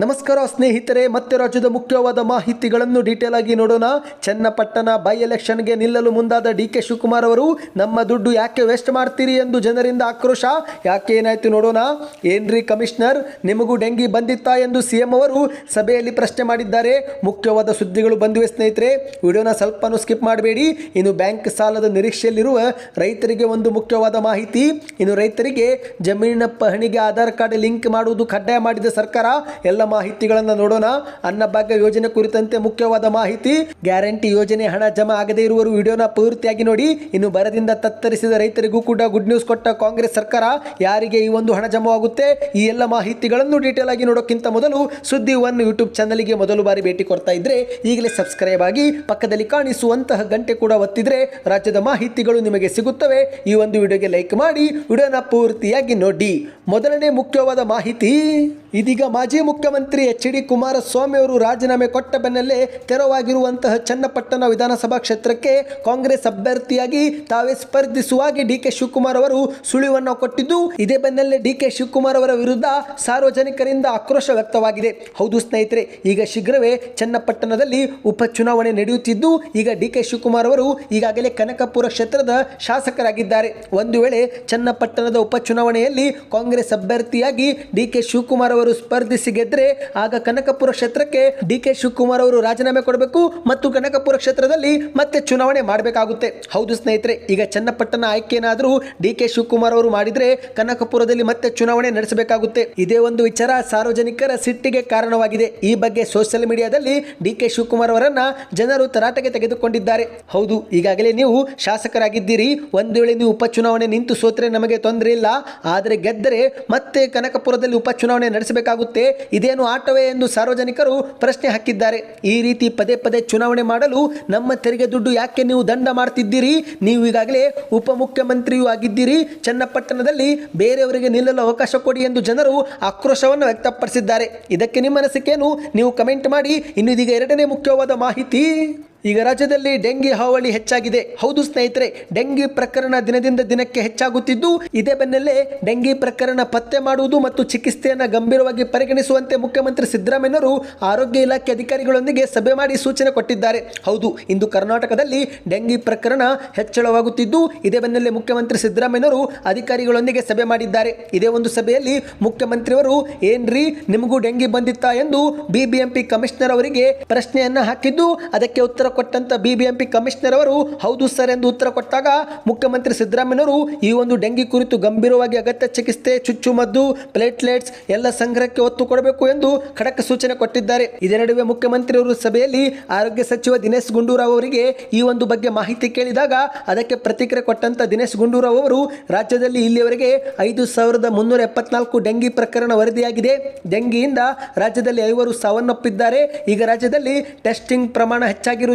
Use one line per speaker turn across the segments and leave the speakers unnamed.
ನಮಸ್ಕಾರ ಸ್ನೇಹಿತರೆ, ಮತ್ತೆ ರಾಜ್ಯದ ಮುಖ್ಯವಾದ ಮಾಹಿತಿಗಳನ್ನು ಡೀಟೇಲ್ ಆಗಿ ನೋಡೋಣ. ಚನ್ನಪಟ್ಟಣ ಬೈ ಎಲೆಕ್ಷನ್ಗೆ ನಿಲ್ಲಲು ಮುಂದಾದ ಡಿ ಕೆ ಶಿವಕುಮಾರ್ ಅವರು, ನಮ್ಮ ದುಡ್ಡು ಯಾಕೆ ವೇಸ್ಟ್ ಮಾಡ್ತೀರಿ? ಎಂದು ಜನರಿಂದ ಆಕ್ರೋಶ. ಯಾಕೆ ಏನಾಯ್ತು ನೋಡೋಣ. ಏನ್ರಿ ಕಮಿಷನರ್, ನಿಮಗೂ ಡೆಂಗಿ ಬಂದಿತ್ತಾ ಎಂದು ಸಿಎಂ ಅವರು ಸಭೆಯಲ್ಲಿ ಪ್ರಶ್ನೆ ಮಾಡಿದ್ದಾರೆ. ಮುಖ್ಯವಾದ ಸುದ್ದಿಗಳು ಬಂದಿವೆ ಸ್ನೇಹಿತರೆ. ವಿಡಿಯೋನ ಸ್ವಲ್ಪನೂ ಸ್ಕಿಪ್ ಮಾಡಬೇಡಿ. ಇನ್ನು ಬ್ಯಾಂಕ್ ಸಾಲದ ನಿರೀಕ್ಷೆಯಲ್ಲಿರುವ ರೈತರಿಗೆ ಒಂದು ಮುಖ್ಯವಾದ ಮಾಹಿತಿ. ಇನ್ನು ರೈತರಿಗೆ ಜಮೀನಿನ ಪಹಣಿಗೆ ಆಧಾರ್ ಕಾರ್ಡ್ ಲಿಂಕ್ ಮಾಡುವುದು ಕಡ್ಡಾಯ ಮಾಡಿದ ಸರ್ಕಾರ. ಎಲ್ಲ ಮಾಹಿತಿಗಳನ್ನು ನೋಡೋಣ. ಅನ್ನಭಾಗ್ಯ ಯೋಜನೆ ಕುರಿತಂತೆ ಮುಖ್ಯವಾದ ಮಾಹಿತಿ, ಗ್ಯಾರಂಟಿ ಯೋಜನೆ ಹಣ ಜಮಾ ಆಗದೇ ಇರುವರು ವಿಡಿಯೋನ ಪೂರ್ತಿಯಾಗಿ ನೋಡಿ. ಇನ್ನು ಬರದಿಂದ ತತ್ತರಿಸಿದ ರೈತರಿಗೂ ಕೂಡ ಗುಡ್ ನ್ಯೂಸ್ ಕೊಟ್ಟ ಕಾಂಗ್ರೆಸ್ ಸರ್ಕಾರ ಯಾರಿಗೆ ಈ ಒಂದು ಹಣ ಜಮಾ ಆಗುತ್ತೆ ಈ ಎಲ್ಲ ಮಾಹಿತಿಗಳನ್ನು ಡೀಟೇಲ್ ಆಗಿ ನೋಡೋಕ್ಕಿಂತ ಮೊದಲು ಸುದ್ದಿ ಒನ್ ಯೂಟ್ಯೂಬ್ ಚಾನಲ್ಗೆ ಮೊದಲು ಬಾರಿ ಭೇಟಿ ಕೊಡ್ತಾ ಇದ್ರೆ ಈಗಲೇ ಸಬ್ಸ್ಕ್ರೈಬ್ ಆಗಿ ಪಕ್ಕದಲ್ಲಿ ಕಾಣಿಸುವಂತಹ ಗಂಟೆ ಕೂಡ ಒತ್ತಿದ್ರೆ ರಾಜ್ಯದ ಮಾಹಿತಿಗಳು ನಿಮಗೆ ಸಿಗುತ್ತವೆ. ಈ ಒಂದು ವಿಡಿಯೋಗೆ ಲೈಕ್ ಮಾಡಿ, ವಿಡಿಯೋನ ಪೂರ್ತಿಯಾಗಿ ನೋಡಿ. ಮೊದಲನೇ ಮುಖ್ಯವಾದ ಮಾಹಿತಿ, ಇದೀಗ ಮಾಜಿ ಮುಖ್ಯಮಂತ್ರಿ ಎಚ್ ಡಿ ಕುಮಾರಸ್ವಾಮಿ ಅವರು ರಾಜೀನಾಮೆ ಕೊಟ್ಟ ಬೆನ್ನಲ್ಲೇ ತೆರವಾಗಿರುವಂತಹ ಚನ್ನಪಟ್ಟಣ ವಿಧಾನಸಭಾ ಕ್ಷೇತ್ರಕ್ಕೆ ಕಾಂಗ್ರೆಸ್ ಅಭ್ಯರ್ಥಿಯಾಗಿ ತಾವೇ ಸ್ಪರ್ಧಿಸುವಾಗಿ ಡಿ ಕೆ ಶಿವಕುಮಾರ್ ಅವರು ಸುಳಿವನ್ನು ಕೊಟ್ಟಿದ್ದು, ಇದೇ ಬೆನ್ನಲ್ಲೇ ಡಿ ಕೆ ಶಿವಕುಮಾರ್ ಅವರ ವಿರುದ್ಧ ಸಾರ್ವಜನಿಕರಿಂದ ಆಕ್ರೋಶ ವ್ಯಕ್ತವಾಗಿದೆ. ಹೌದು ಸ್ನೇಹಿತರೆ, ಈಗ ಶೀಘ್ರವೇ ಚನ್ನಪಟ್ಟಣದಲ್ಲಿ ಉಪಚುನಾವಣೆ ನಡೆಯುತ್ತಿದ್ದು, ಈಗ ಡಿ ಕೆ ಶಿವಕುಮಾರ್ ಅವರು ಈಗಾಗಲೇ ಕನಕಪುರ ಕ್ಷೇತ್ರದ ಶಾಸಕರಾಗಿದ್ದಾರೆ. ಒಂದು ವೇಳೆ ಚನ್ನಪಟ್ಟಣದ ಉಪಚುನಾವಣೆಯಲ್ಲಿ ಕಾಂಗ್ರೆಸ್ ಅಭ್ಯರ್ಥಿಯಾಗಿ ಡಿ ಕೆ ಶಿವಕುಮಾರ್ ಅವರು ಸ್ಪರ್ಧಿಸಿ ಗೆದ್ರೆ ಆಗ ಕನಕಪುರ ಕ್ಷೇತ್ರಕ್ಕೆ ಡಿ ಕೆ ಶಿವಕುಮಾರ್ ಅವರು ರಾಜೀನಾಮೆ ಕೊಡಬೇಕು ಮತ್ತು ಕನಕಪುರ ಕ್ಷೇತ್ರದಲ್ಲಿ ಮತ್ತೆ ಚುನಾವಣೆ ಮಾಡಬೇಕಾಗುತ್ತೆ. ಹೌದು ಸ್ನೇಹಿತರೆ, ಈಗ ಚನ್ನಪಟ್ಟಣ ಆಯ್ಕೆಯೇನಾದರೂ ಡಿ ಕೆ ಶಿವಕುಮಾರ್ ಅವರು ಮಾಡಿದ್ರೆ ಕನಕಪುರದಲ್ಲಿ ಮತ್ತೆ ಚುನಾವಣೆ ನಡೆಸಬೇಕಾಗುತ್ತೆ. ಇದೇ ಒಂದು ವಿಚಾರ ಸಾರ್ವಜನಿಕರ ಸಿಟ್ಟಿಗೆ ಕಾರಣವಾಗಿದೆ. ಈ ಬಗ್ಗೆ ಸೋಷಿಯಲ್ ಮೀಡಿಯಾದಲ್ಲಿ ಡಿ ಕೆ ಶಿವಕುಮಾರ್ ಅವರನ್ನ ಜನರು ತರಾಟೆಗೆ ತೆಗೆದುಕೊಂಡಿದ್ದಾರೆ. ಹೌದು, ಈಗಾಗಲೇ ನೀವು ಶಾಸಕರಾಗಿದ್ದೀರಿ. ಒಂದು ವೇಳೆ ನೀವು ಉಪಚುನಾವಣೆ ನಿಂತು ಸೋತ್ರೆ ನಮಗೆ ತೊಂದರೆ ಇಲ್ಲ. ಆದರೆ ಗೆದ್ದರೆ ಮತ್ತೆ ಕನಕಪುರದಲ್ಲಿ ಉಪಚುನಾವಣೆ ನಡೆಸಬೇಕಾಗುತ್ತೆ. ಇದೇನು ಆಟವೇ ಎಂದು ಸಾರ್ವಜನಿಕರು ಪ್ರಶ್ನೆ ಹಾಕಿದ್ದಾರೆ. ಈ ರೀತಿ ಪದೇ ಪದೇ ಚುನಾವಣೆ ಮಾಡಲು ನಮ್ಮ ತೆರಿಗೆ ದುಡ್ಡು ಯಾಕೆ ನೀವು ದಂಡ ಮಾಡ್ತಿದ್ದೀರಿ? ನೀವು ಈಗಾಗಲೇ ಉಪಮುಖ್ಯಮಂತ್ರಿಯೂ ಆಗಿದ್ದೀರಿ. ಚನ್ನಪಟ್ಟಣದಲ್ಲಿ ಬೇರೆಯವರಿಗೆ ನಿಲ್ಲಲು ಅವಕಾಶ ಕೊಡಿ ಎಂದು ಜನರು ಆಕ್ರೋಶವನ್ನು ವ್ಯಕ್ತಪಡಿಸಿದ್ದಾರೆ. ಇದಕ್ಕೆ ನಿಮ್ಮ ಅನಿಸಿಕೆಯನ್ನು ನೀವು ಕಮೆಂಟ್ ಮಾಡಿ. ಇನ್ನು ಇದೀಗ ಎರಡನೇ ಮುಖ್ಯವಾದ ಮಾಹಿತಿ. ಈಗ ರಾಜ್ಯದಲ್ಲಿ ಡೆಂಗಿ ಹಾವಳಿ ಹೆಚ್ಚಾಗಿದೆ. ಹೌದು ಸ್ನೇಹಿತರೆ, ಡೆಂಗಿ ಪ್ರಕರಣ ದಿನದಿಂದ ದಿನಕ್ಕೆ ಹೆಚ್ಚಾಗುತ್ತಿದ್ದು, ಇದೇ ಬೆನ್ನಲ್ಲೇ ಡೆಂಗಿ ಪ್ರಕರಣ ಪತ್ತೆ ಮಾಡುವುದು ಮತ್ತು ಚಿಕಿತ್ಸೆಯನ್ನು ಗಂಭೀರವಾಗಿ ಪರಿಗಣಿಸುವಂತೆ ಮುಖ್ಯಮಂತ್ರಿ ಸಿದ್ದರಾಮಯ್ಯನವರು ಆರೋಗ್ಯ ಇಲಾಖೆ ಅಧಿಕಾರಿಗಳೊಂದಿಗೆ ಸಭೆ ಮಾಡಿ ಸೂಚನೆ ಕೊಟ್ಟಿದ್ದಾರೆ. ಹೌದು, ಇಂದು ಕರ್ನಾಟಕದಲ್ಲಿ ಡೆಂಗಿ ಪ್ರಕರಣ ಹೆಚ್ಚಳವಾಗುತ್ತಿದ್ದು, ಇದೇ ಬೆನ್ನಲ್ಲೇ ಮುಖ್ಯಮಂತ್ರಿ ಸಿದ್ದರಾಮಯ್ಯನವರು ಅಧಿಕಾರಿಗಳೊಂದಿಗೆ ಸಭೆ ಮಾಡಿದ್ದಾರೆ. ಇದೇ ಒಂದು ಸಭೆಯಲ್ಲಿ ಮುಖ್ಯಮಂತ್ರಿಯವರು, ಏನ್ರಿ, ನಿಮಗೂ ಡೆಂಗಿ ಬಂದಿತ್ತಾ ಎಂದು ಬಿಬಿಎಂಪಿ ಕಮಿಷನರ್ ಅವರಿಗೆ ಪ್ರಶ್ನೆಯನ್ನ ಹಾಕಿದ್ದು, ಅದಕ್ಕೆ ಉತ್ತರ ಕೊಟ್ಟಂತ ಬಿಬಿಎಂಪಿ ಕಮಿಷನರ್ ಅವರು, ಹೌದು ಸರ್ ಎಂದು ಉತ್ತರ ಕೊಟ್ಟಾಗ, ಮುಖ್ಯಮಂತ್ರಿ ಸಿದ್ದರಾಮಯ್ಯನವರು, ಈ ಒಂದು ಡೆಂಗಿ ಕುರಿತು ಗಂಭೀರವಾಗಿ ಅಗತ್ಯ ಚಿಕಿತ್ಸೆ ಚುಚ್ಚುಮದ್ದು ಪ್ಲೇಟ್ಲೆಟ್ಸ್ ಎಲ್ಲ ಸಂಗ್ರಹಕ್ಕೆ ಒತ್ತು ಕೊಡಬೇಕು ಎಂದು ಖಡಕ್ ಸೂಚನೆ ಕೊಟ್ಟಿದ್ದಾರೆ. ಇದೇ ನಡುವೆ ಮುಖ್ಯಮಂತ್ರಿಯವರು ಸಭೆಯಲ್ಲಿ ಆರೋಗ್ಯ ಸಚಿವ ದಿನೇಶ್ ಗುಂಡೂರಾವ್ ಅವರಿಗೆ ಈ ಒಂದು ಬಗ್ಗೆ ಮಾಹಿತಿ ಕೇಳಿದಾಗ, ಅದಕ್ಕೆ ಪ್ರತಿಕ್ರಿಯೆ ಕೊಟ್ಟಂತ ದಿನೇಶ್ ಗುಂಡೂರಾವ್ ಅವರು, ರಾಜ್ಯದಲ್ಲಿ ಇಲ್ಲಿಯವರೆಗೆ ಐದು ಸಾವಿರದ ಮುನ್ನೂರ ಎಪ್ಪತ್ನಾಲ್ಕು ಡೆಂಗಿ ಪ್ರಕರಣ ವರದಿಯಾಗಿದೆ. ಡೆಂಗಿಯಿಂದ ರಾಜ್ಯದಲ್ಲಿ ಐವರು ಸಾವನ್ನಪ್ಪಿದ್ದಾರೆ. ಈಗ ರಾಜ್ಯದಲ್ಲಿ ಟೆಸ್ಟಿಂಗ್ ಪ್ರಮಾಣ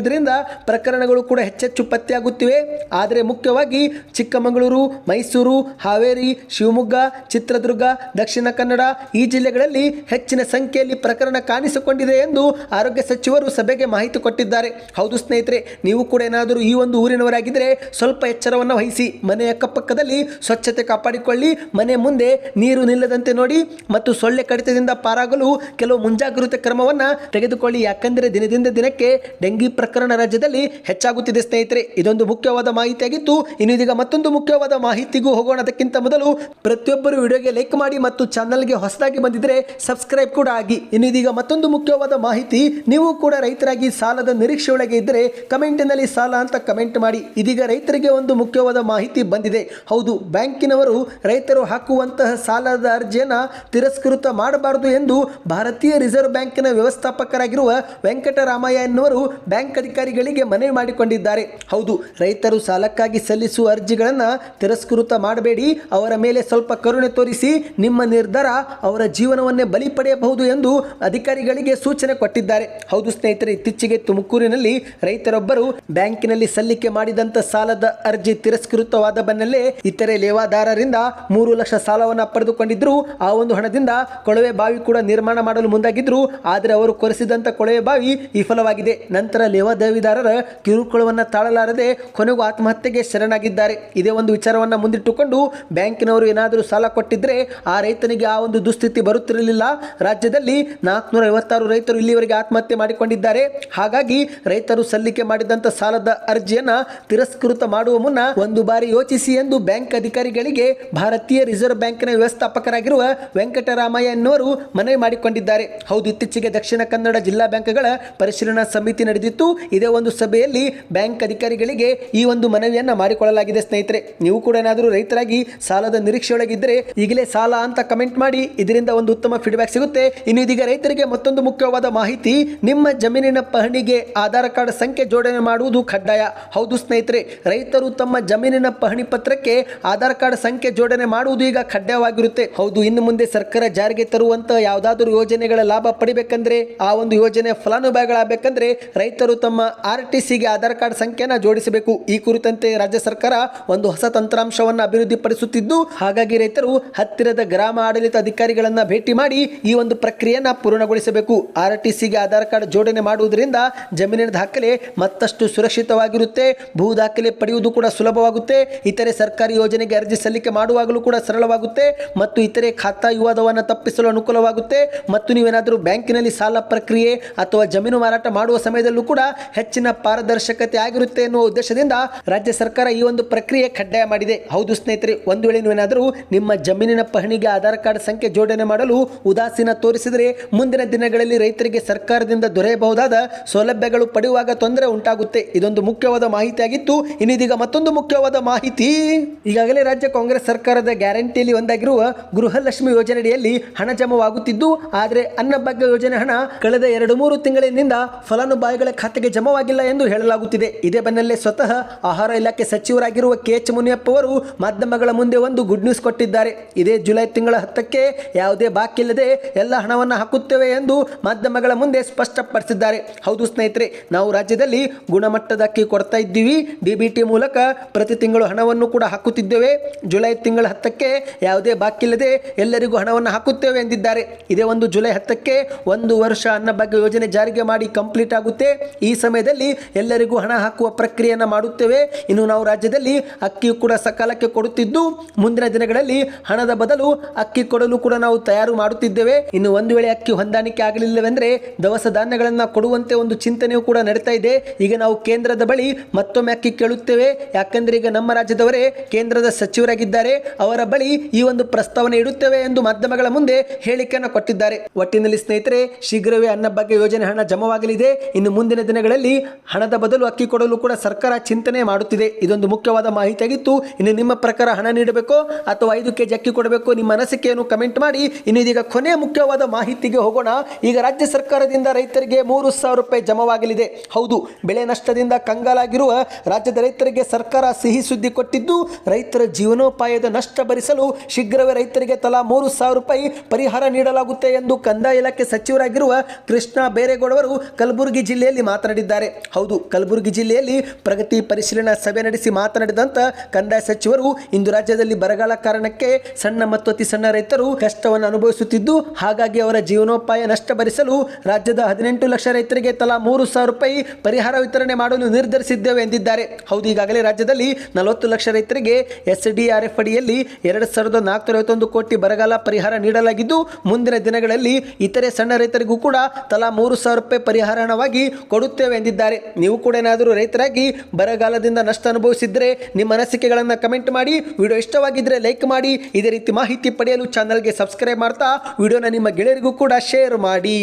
ಹೆಚ್ಚಾಗಿರುವುದರಿಂದ ಪ್ರಕರಣಗಳು ಕೂಡ ಹೆಚ್ಚೆಚ್ಚು ಪತ್ತೆಯಾಗುತ್ತಿವೆ. ಆದರೆ ಮುಖ್ಯವಾಗಿ ಚಿಕ್ಕಮಗಳೂರು, ಮೈಸೂರು, ಹಾವೇರಿ, ಶಿವಮೊಗ್ಗ, ಚಿತ್ರದುರ್ಗ, ದಕ್ಷಿಣ ಕನ್ನಡ ಈ ಜಿಲ್ಲೆಗಳಲ್ಲಿ ಹೆಚ್ಚಿನ ಸಂಖ್ಯೆಯಲ್ಲಿ ಪ್ರಕರಣ ಕಾಣಿಸಿಕೊಂಡಿದೆ ಎಂದು ಆರೋಗ್ಯ ಸಚಿವರು ಸಭೆಗೆ ಮಾಹಿತಿ ಕೊಟ್ಟಿದ್ದಾರೆ. ಹೌದು ಸ್ನೇಹಿತರೆ, ನೀವು ಕೂಡ ಏನಾದರೂ ಈ ಒಂದು ಊರಿನವರಾಗಿದ್ದರೆ ಸ್ವಲ್ಪ ಎಚ್ಚರವನ್ನು ವಹಿಸಿ ಮನೆ ಅಕ್ಕಪಕ್ಕದಲ್ಲಿ ಸ್ವಚ್ಛತೆ ಕಾಪಾಡಿಕೊಳ್ಳಿ, ಮನೆ ಮುಂದೆ ನೀರು ನಿಲ್ಲದಂತೆ ನೋಡಿ ಮತ್ತು ಸೊಳ್ಳೆ ಕಡಿತದಿಂದ ಪಾರಾಗಲು ಕೆಲವು ಮುಂಜಾಗ್ರತೆ ಕ್ರಮವನ್ನು ತೆಗೆದುಕೊಳ್ಳಿ. ಯಾಕಂದರೆ ದಿನದಿಂದ ದಿನಕ್ಕೆ ಡೆಂಗಿ ಪ್ರಕರಣ ರಾಜ್ಯದಲ್ಲಿ ಹೆಚ್ಚಾಗುತ್ತಿದೆ ಸ್ನೇಹಿತರೆ. ಇದೊಂದು ಮುಖ್ಯವಾದ ಮಾಹಿತಿಯಾಗಿತ್ತು. ಇನ್ನು ಇದೀಗ ಮತ್ತೊಂದು ಮುಖ್ಯವಾದ ಮಾಹಿತಿಗೂ ಹೋಗೋಣ. ಅದಕ್ಕಿಂತ ಮೊದಲು ಪ್ರತಿಯೊಬ್ಬರು ವಿಡಿಯೋಗೆ ಲೈಕ್ ಮಾಡಿ ಮತ್ತು ಚಾನಲ್ಗೆ ಹೊಸದಾಗಿ ಬಂದಿದ್ರೆ ಸಬ್ಸ್ಕ್ರೈಬ್ ಕೂಡ ಆಗಿ. ಇನ್ನು ಇದೀಗ ಮತ್ತೊಂದು ಮುಖ್ಯವಾದ ಮಾಹಿತಿ, ನೀವು ಕೂಡ ರೈತರಾಗಿ ಸಾಲದ ನಿರೀಕ್ಷೆ ಒಳಗೆ ಇದ್ದರೆ ಕಮೆಂಟಿನಲ್ಲಿ ಸಾಲ ಅಂತ ಕಮೆಂಟ್ ಮಾಡಿ. ಇದೀಗ ರೈತರಿಗೆ ಒಂದು ಮುಖ್ಯವಾದ ಮಾಹಿತಿ ಬಂದಿದೆ. ಹೌದು, ಬ್ಯಾಂಕಿನವರು ರೈತರು ಹಾಕುವಂತಹ ಸಾಲದ ಅರ್ಜಿಯನ್ನು ತಿರಸ್ಕೃತ ಮಾಡಬಾರದು ಎಂದು ಭಾರತೀಯ ರಿಸರ್ವ್ ಬ್ಯಾಂಕಿನ ವ್ಯವಸ್ಥಾಪಕರಾಗಿರುವ ವೆಂಕಟರಾಮಯ್ಯ ಎನ್ನುವರು ಬ್ಯಾಂಕ್ ಅಧಿಕಾರಿಗಳಿಗೆ ಮನವಿ ಮಾಡಿಕೊಂಡಿದ್ದಾರೆ. ಹೌದು, ರೈತರು ಸಾಲಕ್ಕಾಗಿ ಸಲ್ಲಿಸುವ ಅರ್ಜಿಗಳನ್ನು ತಿರಸ್ಕೃತ ಮಾಡಬೇಡಿ. ಅವರ ಮೇಲೆ ಸ್ವಲ್ಪ ಕರುಣೆ ತೋರಿಸಿ, ನಿಮ್ಮ ನಿರ್ಧಾರ ಅವರ ಜೀವನವನ್ನೇ ಬಲಿ ಪಡೆಯಬಹುದು ಎಂದು ಅಧಿಕಾರಿಗಳಿಗೆ ಸೂಚನೆ ಕೊಟ್ಟಿದ್ದಾರೆ. ಹೌದು ಸ್ನೇಹಿತರೆ, ಇತ್ತೀಚೆಗೆ ತುಮಕೂರಿನಲ್ಲಿ ರೈತರೊಬ್ಬರು ಬ್ಯಾಂಕಿನಲ್ಲಿ ಸಲ್ಲಿಕೆ ಮಾಡಿದಂತ ಸಾಲದ ಅರ್ಜಿ ತಿರಸ್ಕೃತವಾದ ಬೆನ್ನಲ್ಲೇ ಇತರೆ ಲೇವಾದಾರರಿಂದ ಮೂರು ಲಕ್ಷ ಸಾಲವನ್ನು ಪಡೆದುಕೊಂಡಿದ್ರು. ಆ ಒಂದು ಹಣದಿಂದ ಕೊಳವೆ ಬಾವಿ ಕೂಡ ನಿರ್ಮಾಣ ಮಾಡಲು ಮುಂದಾಗಿದ್ರು. ಆದರೆ ಅವರು ಕೊರೆಸಿದಂತ ಕೊಳವೆ ಬಾವಿ ವಿಫಲವಾಗಿದೆ. ನಂತರ ಲೇವಾ ಲಾವಾದೇವಿದಾರರ ಕಿರುಕುಳವನ್ನು ತಾಳಲಾರದೆ ಕೊನೆಗೂ ಆತ್ಮಹತ್ಯೆಗೆ ಶರಣಾಗಿದ್ದಾರೆ. ಇದೇ ಒಂದು ವಿಚಾರವನ್ನು ಮುಂದಿಟ್ಟುಕೊಂಡು ಬ್ಯಾಂಕಿನವರು ಏನಾದರೂ ಸಾಲ ಕೊಟ್ಟಿದ್ದರೆ ಆ ರೈತನಿಗೆ ಆ ಒಂದು ದುಸ್ಥಿತಿ ಬರುತ್ತಿರಲಿಲ್ಲ. ರಾಜ್ಯದಲ್ಲಿ ನಾಲ್ಕುನೂರ ಐವತ್ತಾರು ರೈತರು ಇಲ್ಲಿವರೆಗೆ ಆತ್ಮಹತ್ಯೆ ಮಾಡಿಕೊಂಡಿದ್ದಾರೆ. ಹಾಗಾಗಿ ರೈತರು ಸಲ್ಲಿಕೆ ಮಾಡಿದಂಥ ಸಾಲದ ಅರ್ಜಿಯನ್ನು ತಿರಸ್ಕೃತ ಮಾಡುವ ಮುನ್ನ ಒಂದು ಬಾರಿ ಯೋಚಿಸಿ ಎಂದು ಬ್ಯಾಂಕ್ ಅಧಿಕಾರಿಗಳಿಗೆ ಭಾರತೀಯ ರಿಸರ್ವ್ ಬ್ಯಾಂಕ್ನ ವ್ಯವಸ್ಥಾಪಕರಾಗಿರುವ ವೆಂಕಟರಾಮಯ್ಯ ಎನ್ನುವರು ಮನವಿ ಮಾಡಿಕೊಂಡಿದ್ದಾರೆ. ಹೌದು, ಇತ್ತೀಚೆಗೆ ದಕ್ಷಿಣ ಕನ್ನಡ ಜಿಲ್ಲಾ ಬ್ಯಾಂಕ್ಗಳ ಪರಿಶೀಲನಾ ಸಮಿತಿ ನಡೆದಿತ್ತು. ಇದೇ ಒಂದು ಸಭೆಯಲ್ಲಿ ಬ್ಯಾಂಕ್ ಅಧಿಕಾರಿಗಳಿಗೆ ಈ ಒಂದು ಮನವಿಯನ್ನು ಮಾಡಿಕೊಳ್ಳಲಾಗಿದೆ, ಸ್ನೇಹಿತರೆ. ನೀವು ಕೂಡ ಏನಾದರೂ ರೈತರಾಗಿ ಸಾಲದ ನಿರೀಕ್ಷೆಯೊಳಗಿದ್ದರೆ ಈಗಲೇ ಸಾಲ ಅಂತ ಕಮೆಂಟ್ ಮಾಡಿ ಇದರಿಂದ ಒಂದು ಉತ್ತಮ ಫೀಡ್ಬ್ಯಾಕ್ ಸಿಗುತ್ತೆ. ಇನ್ನು ಇದೀಗ ರೈತರಿಗೆ ಮತ್ತೊಂದು ಮುಖ್ಯವಾದ ಮಾಹಿತಿ, ನಿಮ್ಮ ಜಮೀನಿನ ಪಹಣಿಗೆ ಆಧಾರ್ ಕಾರ್ಡ್ ಸಂಖ್ಯೆ ಜೋಡಣೆ ಮಾಡುವುದು ಕಡ್ಡಾಯ. ಹೌದು, ಸ್ನೇಹಿತರೆ, ರೈತರು ತಮ್ಮ ಜಮೀನಿನ ಪಹಣಿ ಪತ್ರಕ್ಕೆ ಆಧಾರ್ ಕಾರ್ಡ್ ಸಂಖ್ಯೆ ಜೋಡಣೆ ಮಾಡುವುದು ಈಗ ಕಡ್ಡಾಯವಾಗಿರುತ್ತೆ. ಹೌದು, ಇನ್ನು ಮುಂದೆ ಸರ್ಕಾರ ಜಾರಿಗೆ ತರುವಂತ ಯಾವುದಾದ್ರೂ ಯೋಜನೆಗಳ ಲಾಭ ಪಡಿಬೇಕಂದ್ರೆ, ಆ ಒಂದು ಯೋಜನೆ ಫಲಾನುಭವಿಗಳಾಗಬೇಕಂದ್ರೆ ರೈತರು ತಮ್ಮ ಆರ್ ಟಿ ಆಧಾರ್ ಕಾರ್ಡ್ ಸಂಖ್ಯೆನ ಜೋಡಿಸಬೇಕು. ಈ ಕುರಿತಂತೆ ರಾಜ್ಯ ಸರ್ಕಾರ ಒಂದು ಹೊಸ ತಂತ್ರಾಂಶವನ್ನು ಅಭಿವೃದ್ಧಿಪಡಿಸುತ್ತಿದ್ದು, ಹಾಗಾಗಿ ರೈತರು ಹತ್ತಿರದ ಗ್ರಾಮ ಆಡಳಿತ ಅಧಿಕಾರಿಗಳನ್ನು ಭೇಟಿ ಮಾಡಿ ಈ ಒಂದು ಪ್ರಕ್ರಿಯೆಯನ್ನು ಪೂರ್ಣಗೊಳಿಸಬೇಕು. ಆರ್ ಟಿ ಆಧಾರ್ ಕಾರ್ಡ್ ಜೋಡಣೆ ಮಾಡುವುದರಿಂದ ಜಮೀನಿನ ದಾಖಲೆ ಮತ್ತಷ್ಟು ಸುರಕ್ಷಿತವಾಗಿರುತ್ತೆ. ಭೂ ದಾಖಲೆ ಪಡೆಯುವುದು ಕೂಡ ಸುಲಭವಾಗುತ್ತೆ. ಇತರೆ ಸರ್ಕಾರಿ ಯೋಜನೆಗೆ ಅರ್ಜಿ ಸಲ್ಲಿಕೆ ಮಾಡುವಾಗಲೂ ಕೂಡ ಸರಳವಾಗುತ್ತೆ ಮತ್ತು ಇತರೆ ಖಾತಾ ವಿವಾದವನ್ನು ತಪ್ಪಿಸಲು ಅನುಕೂಲವಾಗುತ್ತೆ. ಮತ್ತು ನೀವೇನಾದರೂ ಬ್ಯಾಂಕಿನಲ್ಲಿ ಸಾಲ ಪ್ರಕ್ರಿಯೆ ಅಥವಾ ಜಮೀನು ಮಾರಾಟ ಮಾಡುವ ಸಮಯದಲ್ಲೂ ಕೂಡ ಹೆಚ್ಚಿನ ಪಾರದರ್ಶಕತೆ ಆಗಿರುತ್ತೆ ಎನ್ನುವ ಉದ್ದೇಶದಿಂದ ರಾಜ್ಯ ಸರ್ಕಾರ ಈ ಒಂದು ಪ್ರಕ್ರಿಯೆ ಕಡ್ಡಾಯ ಮಾಡಿದೆ. ಹೌದು ಸ್ನೇಹಿತರೆ, ಒಂದು ವೇಳೆ ನೀವೇನಾದರೂ ನಿಮ್ಮ ಜಮೀನಿನ ಪಹಣಿಗೆ ಆಧಾರ್ ಕಾರ್ಡ್ ಸಂಖ್ಯೆ ಜೋಡಣೆ ಮಾಡಲು ಉದಾಸೀನ ತೋರಿಸಿದರೆ ಮುಂದಿನ ದಿನಗಳಲ್ಲಿ ರೈತರಿಗೆ ಸರ್ಕಾರದಿಂದ ದೊರೆಯಬಹುದಾದ ಸೌಲಭ್ಯಗಳು ಪಡೆಯುವಾಗ ತೊಂದರೆ ಉಂಟಾಗುತ್ತೆ. ಇದೊಂದು ಮುಖ್ಯವಾದ ಮಾಹಿತಿಯಾಗಿತ್ತು. ಇನ್ನಿದೀಗ ಮತ್ತೊಂದು ಮುಖ್ಯವಾದ ಮಾಹಿತಿ. ಈಗಾಗಲೇ ರಾಜ್ಯ ಕಾಂಗ್ರೆಸ್ ಸರ್ಕಾರದ ಗ್ಯಾರಂಟಿಯಲ್ಲಿ ಒಂದಾಗಿರುವ ಗೃಹಲಕ್ಷ್ಮಿ ಯೋಜನೆಯಡಿಯಲ್ಲಿ ಹಣ ಜಮವಾಗುತ್ತಿದ್ದು, ಆದರೆ ಅನ್ನಭಾಗ್ಯ ಯೋಜನೆ ಹಣ ಕಳೆದ ಎರಡು ಮೂರು ತಿಂಗಳಿನಿಂದ ಫಲಾನುಭವಿಗಳ ಖಾತೆಗೆ ಜಮವಾಗಿಲ್ಲ ಎಂದು ಹೇಳಲಾಗುತ್ತಿದೆ. ಇದೇ ಬೆನ್ನಲ್ಲೇ ಸ್ವತಃ ಆಹಾರ ಇಲಾಖೆ ಸಚಿವರಾಗಿರುವ ಕೆ ಎಚ್ ಮುನಿಯಪ್ಪ ಅವರು ಮಾಧ್ಯಮಗಳ ಮುಂದೆ ಒಂದು ಗುಡ್ ನ್ಯೂಸ್ ಕೊಟ್ಟಿದ್ದಾರೆ. ಇದೇ ಜುಲೈ ತಿಂಗಳ ಹತ್ತಕ್ಕೆ ಯಾವುದೇ ಬಾಕಿ ಇಲ್ಲದೆ ಎಲ್ಲ ಹಣವನ್ನು ಹಾಕುತ್ತೇವೆ ಎಂದು ಮಾಧ್ಯಮಗಳ ಮುಂದೆ ಸ್ಪಷ್ಟಪಡಿಸಿದ್ದಾರೆ. ಹೌದು ಸ್ನೇಹಿತರೆ, ನಾವು ರಾಜ್ಯದಲ್ಲಿ ಗುಣಮಟ್ಟದ ಅಕ್ಕಿ ಕೊಡ್ತಾ ಇದ್ದೀವಿ. ಡಿಬಿಟಿ ಮೂಲಕ ಪ್ರತಿ ತಿಂಗಳು ಹಣವನ್ನು ಕೂಡ ಹಾಕುತ್ತಿದ್ದೇವೆ. ಜುಲೈ ತಿಂಗಳ ಹತ್ತಕ್ಕೆ ಯಾವುದೇ ಬಾಕಿ ಇಲ್ಲದೆ ಎಲ್ಲರಿಗೂ ಹಣವನ್ನು ಹಾಕುತ್ತೇವೆ ಎಂದಿದ್ದಾರೆ. ಇದೇ ಒಂದು ಜುಲೈ ಹತ್ತಕ್ಕೆ ಒಂದು ವರ್ಷ ಅನ್ನಭಾಗ್ಯ ಯೋಜನೆ ಜಾರಿಗೆ ಮಾಡಿ ಕಂಪ್ಲೀಟ್ ಆಗುತ್ತೆ. ಈ ಸಮಯದಲ್ಲಿ ಎಲ್ಲರಿಗೂ ಹಣ ಹಾಕುವ ಪ್ರಕ್ರಿಯೆಯನ್ನು ಮಾಡುತ್ತೇವೆ. ಇನ್ನು ನಾವು ರಾಜ್ಯದಲ್ಲಿ ಅಕ್ಕಿ ಕೂಡ ಸಕಾಲಕ್ಕೆ ಕೊಡುತ್ತಿದ್ದು, ಮುಂದಿನ ದಿನಗಳಲ್ಲಿ ಹಣದ ಬದಲು ಅಕ್ಕಿ ಕೊಡಲು ಕೂಡ ನಾವು ತಯಾರು ಮಾಡುತ್ತಿದ್ದೇವೆ. ಇನ್ನು ಒಂದು ವೇಳೆ ಅಕ್ಕಿ ಹೊಂದಾಣಿಕೆ ಆಗಲಿಲ್ಲವೆಂದರೆ ದವಸ ಧಾನ್ಯಗಳನ್ನು ಕೊಡುವಂತೆ ಒಂದು ಚಿಂತನೆಯೂ ಕೂಡ ನಡೀತಾ ಇದೆ. ಈಗ ನಾವು ಕೇಂದ್ರದ ಬಳಿ ಮತ್ತೊಮ್ಮೆ ಅಕ್ಕಿ ಕೇಳುತ್ತೇವೆ. ಯಾಕಂದ್ರೆ ಈಗ ನಮ್ಮ ರಾಜ್ಯದವರೇ ಕೇಂದ್ರದ ಸಚಿವರಾಗಿದ್ದಾರೆ. ಅವರ ಬಳಿ ಈ ಒಂದು ಪ್ರಸ್ತಾವನೆ ಇಡುತ್ತೇವೆ ಎಂದು ಮಾಧ್ಯಮಗಳ ಮುಂದೆ ಹೇಳಿಕೆಯನ್ನು ಕೊಟ್ಟಿದ್ದಾರೆ. ಒಟ್ಟಿನಲ್ಲಿ ಸ್ನೇಹಿತರೆ, ಶೀಘ್ರವೇ ಅನ್ನಭಾಗ್ಯ ಯೋಜನೆ ಹಣ ಜಮವಾಗಲಿದೆ. ಇನ್ನು ಮುಂದಿನ ದಿನಗಳಲ್ಲಿ ಹಣದ ಬದಲು ಅಕ್ಕಿ ಕೊಡಲು ಕೂಡ ಸರ್ಕಾರ ಚಿಂತನೆ ಮಾಡುತ್ತಿದೆ. ಇದೊಂದು ಮುಖ್ಯವಾದ ಮಾಹಿತಿಯಾಗಿತ್ತು. ಇನ್ನು ನಿಮ್ಮ ಪ್ರಕಾರ ಹಣ ನೀಡಬೇಕೋ ಅಥವಾ ಐದು ಕೆಜಿ ಅಕ್ಕಿ ಕೊಡಬೇಕು ನಿಮ್ಮ ಅನಿಸಿಕೆಯನ್ನು ಕಮೆಂಟ್ ಮಾಡಿ. ಇನ್ನು ಇದೀಗ ಕೊನೆ ಮುಖ್ಯವಾದ ಮಾಹಿತಿಗೆ ಹೋಗೋಣ. ಈಗ ರಾಜ್ಯ ಸರ್ಕಾರದಿಂದ ರೈತರಿಗೆ ಮೂರು ಸಾವಿರ ರೂಪಾಯಿ ಜಮವಾಗಲಿದೆ. ಹೌದು, ಬೆಳೆ ನಷ್ಟದಿಂದ ಕಂಗಾಲಾಗಿರುವ ರಾಜ್ಯದ ರೈತರಿಗೆ ಸರ್ಕಾರ ಸಿಹಿ ಸುದ್ದಿ ಕೊಟ್ಟಿದ್ದು, ರೈತರ ಜೀವನೋಪಾಯದ ನಷ್ಟ ಭರಿಸಲು ಶೀಘ್ರವೇ ರೈತರಿಗೆ ತಲಾ ಮೂರು ಸಾವಿರ ರೂಪಾಯಿ ಪರಿಹಾರ ನೀಡಲಾಗುತ್ತೆ ಎಂದು ಕಂದಾಯ ಇಲಾಖೆ ಸಚಿವರಾಗಿರುವ ಕೃಷ್ಣ ಬೇರೇಗೌಡವರು ಕಲಬುರಗಿ ಜಿಲ್ಲೆಯಲ್ಲಿ ಮಾತನಾಡಿದ್ದಾರೆ. ಹೌದು, ಕಲಬುರಗಿ ಜಿಲ್ಲೆಯಲ್ಲಿ ಪ್ರಗತಿ ಪರಿಶೀಲನಾ ಸಭೆ ನಡೆಸಿ ಮಾತನಾಡಿದಂತ ಕಂದಾಯ ಸಚಿವರು ಇಂದು ರಾಜ್ಯದಲ್ಲಿ ಬರಗಾಲ ಕಾರಣಕ್ಕೆ ಸಣ್ಣ ಮತ್ತು ಅತಿ ಸಣ್ಣ ರೈತರು ಕಷ್ಟವನ್ನು ಅನುಭವಿಸುತ್ತಿದ್ದು, ಹಾಗಾಗಿ ಅವರ ಜೀವನೋಪಾಯ ನಷ್ಟ ಭರಿಸಲು ರಾಜ್ಯದ ಹದಿನೆಂಟು ಲಕ್ಷ ರೈತರಿಗೆ ತಲಾ ಮೂರು ಸಾವಿರ ರೂಪಾಯಿ ಪರಿಹಾರ ವಿತರಣೆ ಮಾಡಲು ನಿರ್ಧರಿಸಿದ್ದೇವೆ ಎಂದಿದ್ದಾರೆ. ಹೌದು, ಈಗಾಗಲೇ ರಾಜ್ಯದಲ್ಲಿ ನಲವತ್ತು ಲಕ್ಷ ರೈತರಿಗೆ ಎಸ್ ಡಿ ಅಡಿಯಲ್ಲಿ ಎರಡು ಸಾವಿರದ ನಾಲ್ಕುನೂರ ಐವತ್ತೊಂದು ಕೋಟಿ ಬರಗಾಲ ಪರಿಹಾರ ನೀಡಲಾಗಿದ್ದು, ಮುಂದಿನ ದಿನಗಳಲ್ಲಿ ಇತರೆ ಸಣ್ಣ ರೈತರಿಗೂ ಕೂಡ ತಲಾ ಮೂರು ಸಾವಿರ ರೂಪಾಯಿ ಪರಿಹಾರ ಹಣವಾಗಿ ಕೊಡುತ್ತೇವೆ ಎಂದಿದ್ದಾರೆ ನೀವು ಕೂಡ ಏನಾದರೂ ರೈತರಾಗಿ ಬರಗಾಲದಿಂದ ನಷ್ಟ ಅನುಭವಿಸಿದ್ರೆ ನಿಮ್ಮ ಅನಿಸಿಕೆಗಳನ್ನು ಕಮೆಂಟ್ ಮಾಡಿ, ವಿಡಿಯೋ ಇಷ್ಟವಾಗಿದ್ದರೆ ಲೈಕ್ ಮಾಡಿ, ಇದೇ ರೀತಿ ಮಾಹಿತಿ ಪಡೆಯಲು ಚಾನಲ್ಗೆ ಸಬ್ಸ್ಕ್ರೈಬ್ ಮಾಡ್ತಾ, ವಿಡಿಯೋನ ನಿಮ್ಮ ಗೆಳೆಯರಿಗೂ ಕೂಡ ಶೇರ್ ಮಾಡಿ.